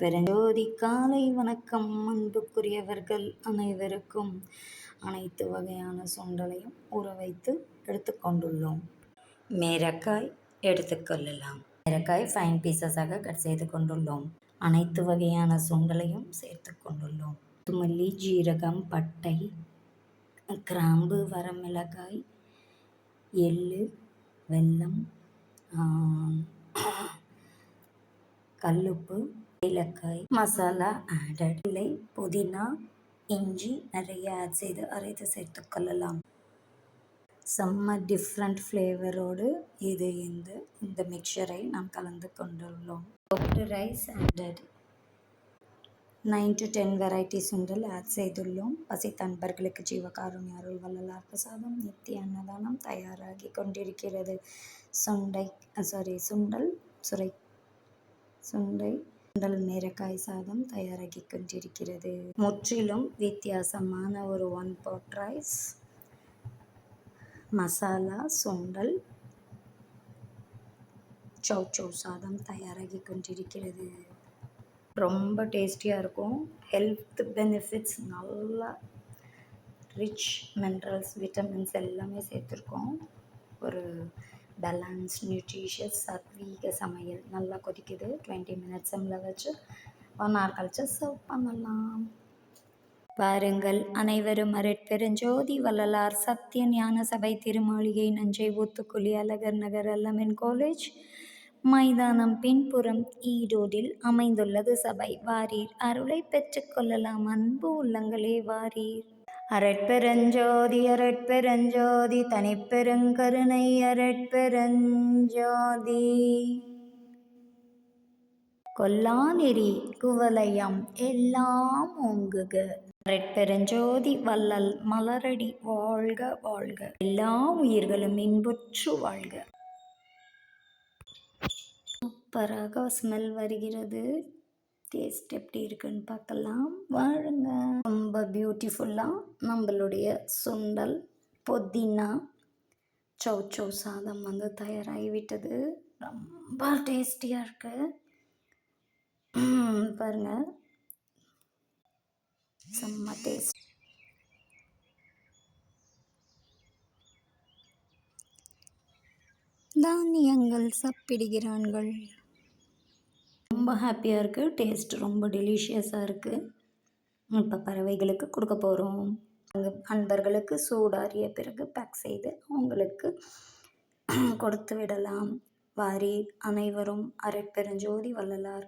பெருஞ்சோதி காலை வணக்கம் அன்புக்குரியவர்கள் அனைவருக்கும் அனைத்து வகையான சுண்டலையும் ஊற வைத்து எடுத்துக்கொண்டுள்ளோம் மேரக்காய் எடுத்துக்கொள்ளலாம் மேரக்காய் ஃபைன் பீசஸாக கட் செய்து கொண்டுள்ளோம். அனைத்து வகையான சுண்டலையும் சேர்த்து கொண்டுள்ளோம். துமல்லி ஜீரகம் பட்டை கிராம்பு வரமிளகாய் எள்ளு வெல்லம் கல்லுப்பு ஏலக்காய் மசாலா ஆடட் இல்லை புதினா இஞ்சி நிறைய ஆட் செய்து அரைத்து சேர்த்து கொள்ளலாம். செம்ம டிஃப்ரெண்ட் ஃப்ளேவரோடு இது இந்த இந்த மிக்சரை நாம் கலந்து கொண்டுள்ளோம். Rice added nine to ten variety sundal add செய்துள்ளோம். பசி தன்பர்களுக்கு ஜீவகாருண்ய அருள் வள்ளலார் பிரசாதம் நித்திய அன்னதானம் தயாராகி கொண்டிருக்கிறது. சுண்டை சாரி சுண்டல் சுரை சுண்டை சுண்டல் மேரக்காய் சாதம் தயாராகி கொண்டிருக்கிறது முற்றிலும் வித்தியாசமான ஒரு ஒன் பாட் ரைஸ் மசாலா சுண்டல் சௌ சௌ சாதம் தயாராகி கொண்டிருக்கிறது ரொம்ப டேஸ்டியாக இருக்கும். ஹெல்த் பெனிஃபிட்ஸ் நல்லா ரிச் மினரல்ஸ் விட்டமின்ஸ் எல்லாமே சேர்த்துருக்கோம். ஒரு பேலன்ஸ் நியூட்ரிஷியஸ் சத்வீக சமையல். நல்லா கொதிக்குது. டுவெண்ட்டி மினிட்ஸ் சிம்மில் வச்சு ஒன் ஹவர் கழிச்சு சர்வ் பண்ணலாம். வாருங்கள் அனைவரும் அரட்பெருஞ்சோதி வள்ளலார் சத்திய ஞான சபை திருமாளிகை நஞ்சை ஊத்துக்குழி அழகர் நகர் அல்லமின் காலேஜ் மைதானம் பின்புறம் ஈரோடில் அமைந்துள்ளது சபை. வாரீர் அருளை பெற்றுக்கொள்ளலாம் அன்பு உள்ளங்களே வாரீர். அரட்பெருஞ்சோதி அரட்பெருஞ்சோதி தனிப்பெருங்கருணை அரட்பெருஞ்சோதி. கொல்லாநெறி குவலயம் எல்லாம் ஓங்குக. அரட்பெருஞ்சோதி வல்லல் மலரடி வாழ்க வாழ்க. எல்லா உயிர்களும் இன்புற்று வாழ்க. சூப்பராக ஸ்மெல் வருகிறது. டேஸ்ட் எப்படி இருக்குன்னு பார்க்கலாம். வாழுங்க ரொம்ப பியூட்டிஃபுல்லாக நம்மளுடைய சுண்டல் புதினா. சௌ சௌ சாதம் வந்து தயாராகிவிட்டது. ரொம்ப டேஸ்டியாக இருக்குது பாருங்கள் செம்ம டேஸ்ட் தானியங்கள் சாப்பிடுகிறான்கள் ரொம்ப ஹாப்பியாக இருக்குது டேஸ்ட் ரொம்ப டெலிஷியஸாக இருக்குது இப்போ பறவைகளுக்கு கொடுக்க போகிறோம் அங்கே அன்பர்களுக்கு சூடாறிய பிறகு பேக் செய்து அவங்களுக்கு கொடுத்து விடலாம். வாரி அனைவரும் அரட்பெருஞ்சோதி வள்ளலார்.